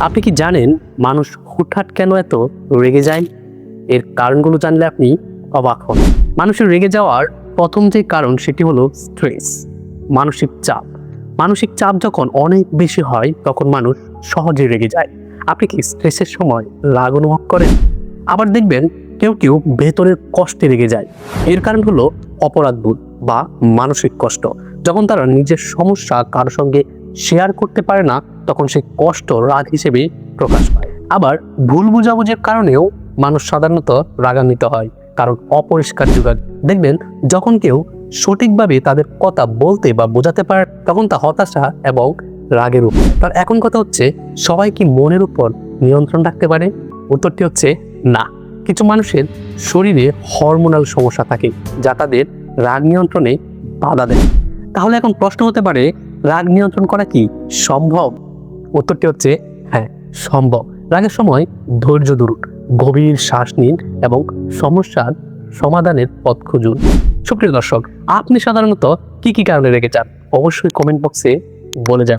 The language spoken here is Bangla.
আপনি কি জানেন মানুষ হুটহাট কেন এত রেগে যায়? এর কারণগুলো জানলে আপনি অবাক হন। মানুষের রেগে যাওয়ার প্রথম যে কারণ সেটি হলো স্ট্রেস মানসিক চাপ। মানসিক চাপ যখন অনেক বেশি হয়, তখন মানুষ সহজে রেগে যায়। আপনি কি স্ট্রেসের সময় রাগ অনুভব করেন? আবার দেখবেন কেউ কেউ ভেতরের কষ্টে রেগে যায়। এর কারণ হলো অপরাধবোধ বা মানসিক কষ্ট। যখন তারা নিজের সমস্যা কারোর সঙ্গে শেয়ার করতে পারে না তখন সেই কষ্ট, রাগ হিসেবে প্রকাশ পায়। আবার ভুল বোঝাবুঝির কারণেও মানুষ সাধারণত রাগান্বিত হয়, কারণ অপরিষ্কার যোগাযোগ দেখবেন, যখন কেউ সঠিকভাবে তাদের কথা বলতে বা বোঝাতে পারে, তখন তা হতাশা এবং রাগের উপর। তার এখন কথা হচ্ছে, সবাই কি মনের উপর নিয়ন্ত্রণ রাখতে পারে? উত্তরটি হচ্ছে, না। কিছু মানুষের শরীরে হরমোনাল সমস্যা থাকে, যা তাদের রাগ নিয়ন্ত্রণে বাধা দেয়। তাহলে এখন প্রশ্ন হতে পারে, রাগ নিয়ন্ত্রণ করা কি সম্ভব? উত্তরটি হচ্ছে হ্যাঁ সম্ভব। রাগের সময় ধৈর্য ধরুন, গভীর শ্বাস নিন এবং সমস্যার সমাধানের পথ খুঁজুন। সুপ্রিয় দর্শক, আপনি সাধারণত কি কি কারণে রেগে যান? অবশ্যই কমেন্ট বক্সে বলে যান